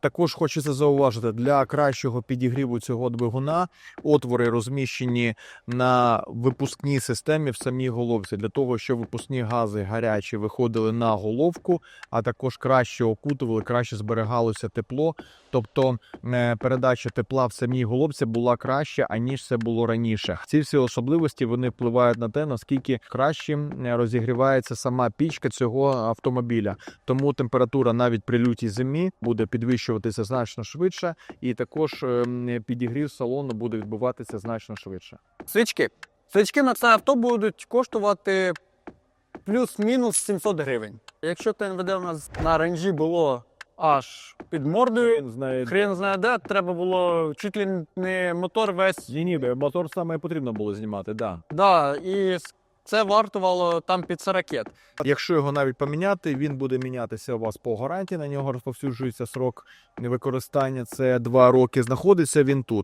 Також хочеться зауважити, для кращого підігріву цього двигуна отвори розміщені на випускній системі в самій головці, для того, щоб випускні гази гарячі виходили на головку, а також краще окутували, краще зберігалося тепло. Тобто е, передача тепла в самій головці була краще, аніж це було раніше. Ці всі особливості вони впливають на те, наскільки краще е, розігрівається сама пічка цього автомобіля. Тому температура навіть при лютій зимі буде підвищуватися значно швидше, і також е, підігрів салону буде відбуватися значно швидше. Свічки. Свічки на це авто будуть коштувати плюс-мінус 700 гривень. Якщо ТНВД у нас на ренжі було аж під мордою, знає хрен знає де, треба було чуть ли не мотор весь. ні, ні, мотор саме потрібно було знімати. Да. Да, і це вартувало там під 40. Якщо його навіть поміняти, він буде мінятися у вас по гарантії. На нього розповсюджується срок використання. Це 2 роки. Знаходиться він тут.